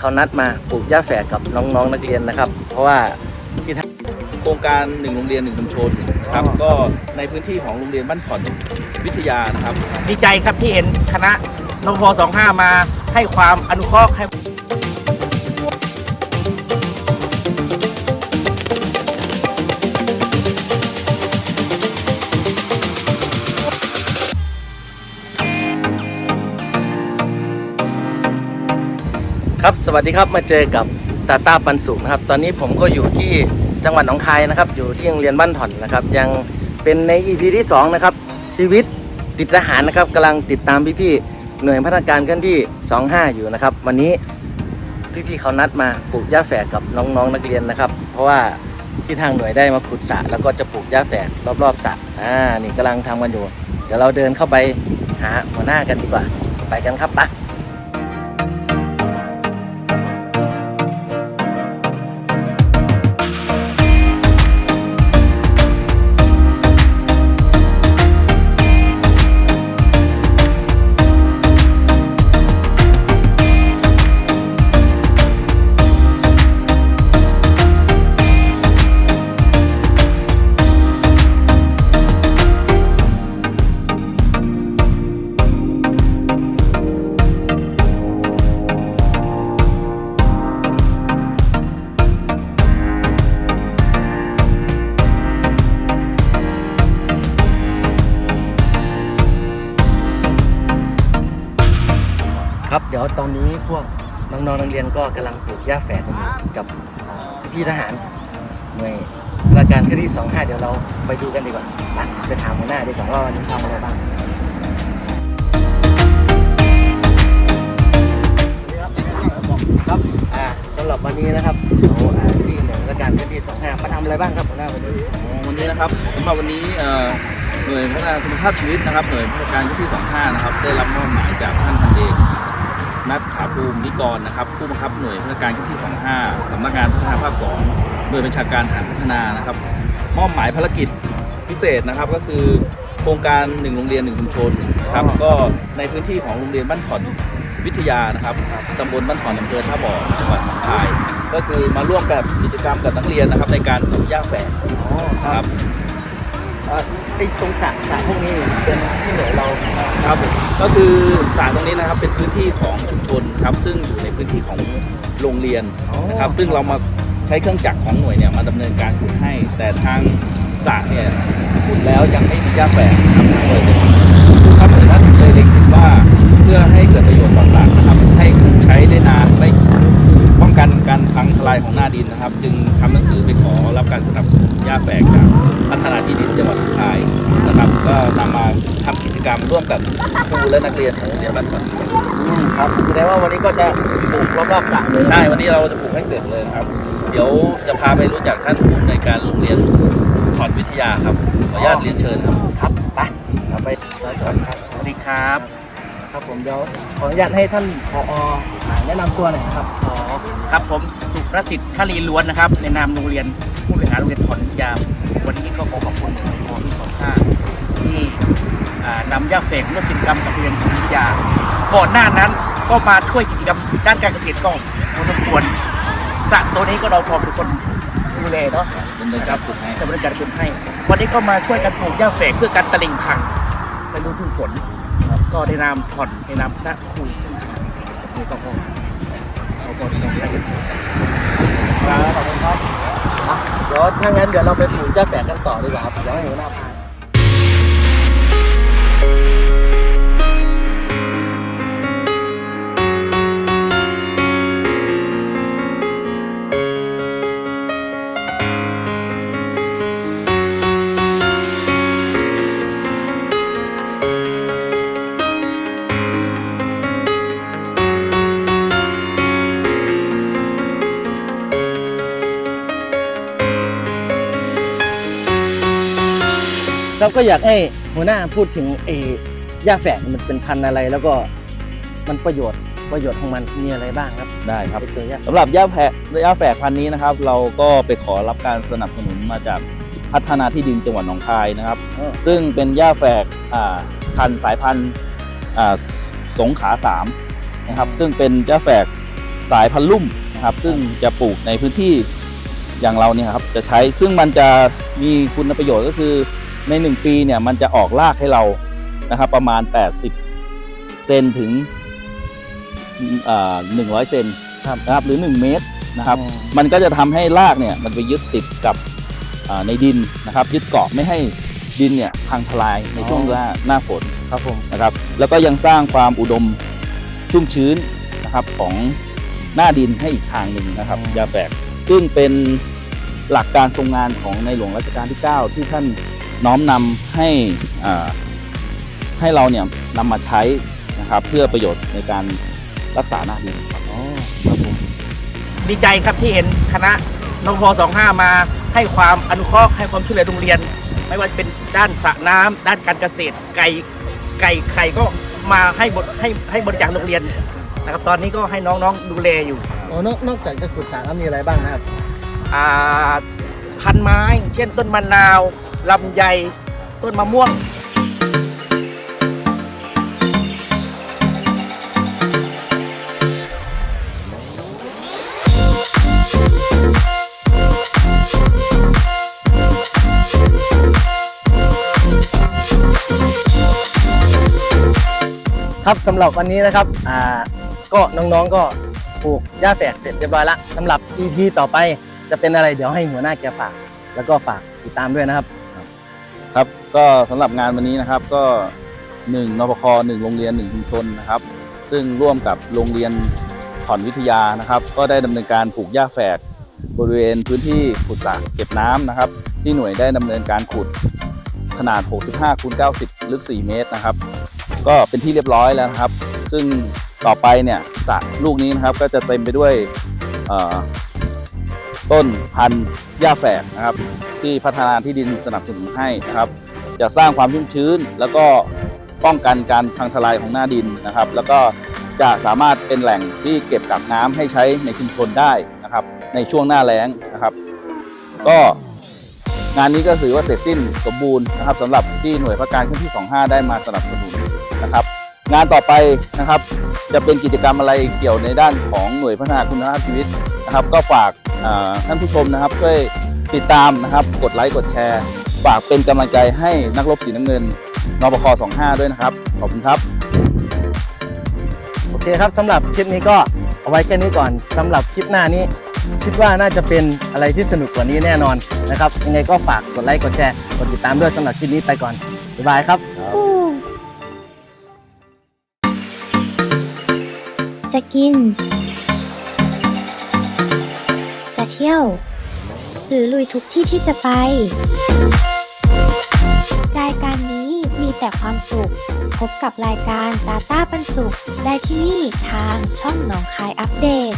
เขานัดมาปลูกหญ้าแฝกกับน้องๆนักเรียนนะครับ เพราะว่าที่ทโครงการหนึ่งโรงเรียนหนึ่งชุมชนนะครับอ๋อ ก็ในพื้นที่ของโรงเรียนบ้านขอนวิทยานะครับ ดีใจครับที่เห็นคณะนพ25 มาให้ความอนุเคราะห์ให้ ครับสวัสดีครับมาเจอกับตาตาปันสุขนะครับ ตอนนี้ผมก็อยู่ที่จังหวัดหนองคายนะครับ อยู่ที่โรงเรียนบ้านถ่อนนะครับ ยังเป็นใน EP ที่สองนะครับชีวิตติดทหารนะครับกำลังติดตามพี่ๆหน่วยพัฒนาการเคลื่อนที่ 25 อยู่นะครับ วันนี้พี่ๆเขานัดมาปลูกหญ้าแฝกกับน้องๆนักเรียนนะครับ เพราะว่าที่ทางหน่วยได้มาขุดสระแล้วก็จะปลูกหญ้าแฝกรอบๆสระอ่านี่กำลังทำกันอยู่ เดี๋ยวเราเดินเข้าไปหาหัวหน้ากันดีกว่า ไปกันครับปะ ครับ เดี๋ยวตอนนี้พวกน้องๆนักเรียนก็กำลังปลูกหญ้าแฝกกันอยู่กับพี่ทหารหน่วยราชการคดี25เดี๋ยวเราไปดูกันดีกว่าไปไปถามหัวหน้าดีกว่าว่าวันนี้ทำอะไรบ้างครับอ่าสำหรับวันนี้นะครับเราอ่าที่หน่วยราชการคดี25มาทำอะไรบ้างครับหัวหน้าวันนี้วันนี้นะครับสำหรับวันนี้เอ่อหน่วยพัฒนาคุณภาพชีวิตนะครับหน่วยพัฒนาการที่25นะครับได้รับมอบหมายจากท่านพั นัทถาภูมินิกรนะครับผู้บังคับหน่วยพัฒนาการที่ 25สำนักงานพัฒนาภาค 2 โดยบัญชาการฐานพัฒนานะครับ มอบหมายภารกิจพิเศษนะครับก็คือโครงการหนึ่งโรงเรียนหนึ่งชุมชนนะครับก็ในพื้นที่ของโรงเรียนบ้านขอนวิทยานะครับตำบลบ้านขอนอำเภอท่าบ่อจังหวัดหนองคาย ก็คือมาร่วมกับกิจกรรมกับนักเรียนนะครับในการปลูกหญ้าแฝกครับ ไอ้ตรงสระสระพวกนี้เป็นที่หน่วยเราครับผมก็คือสระตรงนี้นะครับเป็นพื้นที่ของชุมชนครับ ซึ่งอยู่ในพื้นที่ของโรงเรียนนะครับ ซึ่งเรามาใช้เครื่องจักรของหน่วยเนี่ยมาดำเนินการขุดให้ แต่ทางสระเนี่ยขุดแล้วยังไม่มีหญ้าแฝกนะครับเลยผู้ครับหน่วยนั้นเลยเล็งเห็นว่าเพื่อให้เกิดประโยชน์ต่อสระนะครับให้ใช้ได้นานไม่ ป้องกันการพังทลายของหน้าดินนะครับ จึงทำหนังสือไปขอรับการสนับสนุนหญ้าแฝกจากพัฒนาที่ดินจังหวัดหนองคายนะครับก็นำมาทำกิจกรรมร่วมกับครูและนักเรียนของโรงเรียนบ้านขอนอืมครับแสดงว่าวันนี้ก็จะปลูกรอบๆสระเลยใช่วันนี้เราจะปลูกให้เสร็จเลยนะครับ เดี๋ยวจะพาไปรู้จักท่านผู้อำนวยการโรงเรียนขอนวิทยาครับขออนุญาตเรียนเชิญครับครับไปเราไปเราจอดครับสวัสดีครับ ครับผมเดี๋ยวขออนุญาตให้ท่านผอ แนะนำตัวหน่อยครับ อ๋อครับผมสุรสิทธิ์คลีล้วนนะครับ ในนามโรงเรียนผู้บริหารโรงเรียนถอนวิทยาวันนี้ก็ขอขอบคุณพอที่สองห้าที่อ่านำย่าเฟกร่วมกิจกรรมกับโรงเรียนถอนวิทยาก่อนหน้านั้นก็มาช่วยกิจกรรมด้านการเกษตรก็พอสมควรสระตัวนี้ก็เราพอเป็นคนดูแลเนาะ ดำเนินการปลูกให้ จะบริการคุณให้ วันนี้ก็มาช่วยกันปลูกหญ้าแฝกเพื่อการตะลิงพังในฤดูฝน ก็ในนามผ่อนในนามคณะครู นี่ก็พอเอาพอที่สองที่ได้ยินเสียงครับขอบคุณครับเดี๋ยวถ้างั้นเดี๋ยวเราไปปลูกเจ้าแฝกกันต่อดีกว่าครับเดี๋ยวให้หัวหน้า พาเราก็อยากให้หัวหน้าพูดถึงเอหญ้าแฝกมันเป็นพันธุ์อะไร แล้วก็มันประโยชน์ประโยชน์ของมันมีอะไรบ้างครับได้ครับไอ้ตัวหญ้าแฝกสำหรับหญ้าแฝกหญ้าแฝกพันธุ์นี้นะครับ เราก็ไปขอรับการสนับสนุนมาจากพัฒนาที่ดินจังหวัดหนองคายนะครับ เออซึ่งเป็นหญ้าแฝกอ่าพันธุ์สายพันธุ์อ่าสงขลาสามนะครับซึ่งเป็นหญ้าแฝกสายพันธุ์ลุ่มนะครับซึ่งจะปลูกในพื้นที่อย่างเราเนี่ยครับจะใช้ซึ่งมันจะมีคุณประโยชน์ก็คือ ใน 1 ปีเนี่ยมันจะออกรากให้เรานะครับประมาณ 80 เซนถึงหนึ่งร้อยเซนครับนะครับหรือ 1 เมตรนะครับอืมมันก็จะทำให้รากเนี่ยมันไปยึดติดกับอ่าในดินนะครับ ยึดเกาะไม่ให้ดินเนี่ยพังทลายในช่วงหน้าหน้าฝนครับผมนะครับ แล้วก็ยังสร้างความอุดมชุ่มชื้นนะครับของหน้าดินให้อีกทางหนึ่งนะครับ ยาแฝกซึ่งเป็นหลักการทรงงานของในหลวงรัชกาลที่ 9 ที่ท่าน น้อมนำให้อ่าให้เราเนี่ยนำมาใช้นะครับเพื่อประโยชน์ในการรักษาหน้าดินครับอ๋อครับผมดีใจครับที่เห็นคณะนพ25 มาให้ความอนุเคราะห์ให้ความช่วยเหลือโรงเรียน ไม่ว่าจะเป็นด้านสระน้ำด้านการเกษตรไก่ไก่ไข่ก็มาให้บริให้ให้บริจาคโรงเรียนนะครับตอนนี้ก็ให้น้องๆดูแลอยู่โอ้นอกนอกจากจะขุดสระแล้วมีอะไรบ้างนะครับอ่าพันไม้ เช่นต้นมะนาว ลำไยต้นมะม่วง ครับสำหรับวันนี้นะครับอ่าก็น้องๆก็ปลูกหญ้าแฝกเสร็จเรียบร้อยละสำหรับ EP ต่อไปจะเป็นอะไรเดี๋ยวให้หัวหน้าแกฝาก แล้วก็ฝากติดตามด้วยนะครับครับ ก็สำหรับงานวันนี้นะครับก็1นปค1โรงเรียน1ชุมชนนะครับ ซึ่งร่วมกับโรงเรียนถอนวิทยานะครับ ก็ได้ดำเนินการปลูกหญ้าแฝกบริเวณพื้นที่ขุดสระเก็บน้ำนะครับ ที่หน่วยได้ดำเนินการขุดขนาด 65คูณ90 ลึก 4 เมตรนะครับ ก็เป็นที่เรียบร้อยแล้วนะครับ ซึ่งต่อไปเนี่ยสระลูกนี้นะครับก็จะเต็มไปด้วยต้นพันธุ์หญ้าแฝกนะครับ ที่พัฒนาที่ดินสนับสนุนให้นะครับ จะสร้างความชุ่มชื้น แล้วก็ป้องกันการพังทลายของหน้าดินนะครับ แล้วก็จะสามารถเป็นแหล่งที่เก็บกักน้ำให้ใช้ในชุมชนได้นะครับ ในช่วงหน้าแล้งนะครับ ก็งานนี้ก็ถือว่าเสร็จสิ้นสมบูรณ์นะครับสำหรับที่หน่วยพระการขึ้นที่ 25 ได้มาสนับสนุนนะครับ งานต่อไปนะครับ จะเป็นกิจกรรมอะไรเกี่ยวในด้านของหน่วยพัฒนาคุณภาพชีวิตนะครับ ก็ฝากท่านผู้ชมนะครับ ช่วยติดตามนะครับ กดไลค์กดแชร์ ฝากเป็นกำลังใจให้นักรบสีน้ำเงินนปค25 ด้วยนะครับ ขอบคุณครับ โอเคครับสำหรับคลิปนี้ก็เอาไว้แค่นี้ก่อนสำหรับคลิปหน้านี้ คิดว่าน่าจะเป็นอะไรที่สนุกกว่านี้แน่นอนนะครับยังไงก็ฝากกดไลค์กดแชร์กดติดตามด้วยสำหรับคลิปนี้ไปก่อนบ๊ายบายครับจะกิน จะเที่ยว หรือลุยทุกที่ที่จะไปรายการนี้มี แต่ความสุข พบกับรายการตาต้าปันสุข ได้ที่นี่ทางช่องหนองคายอัปเดต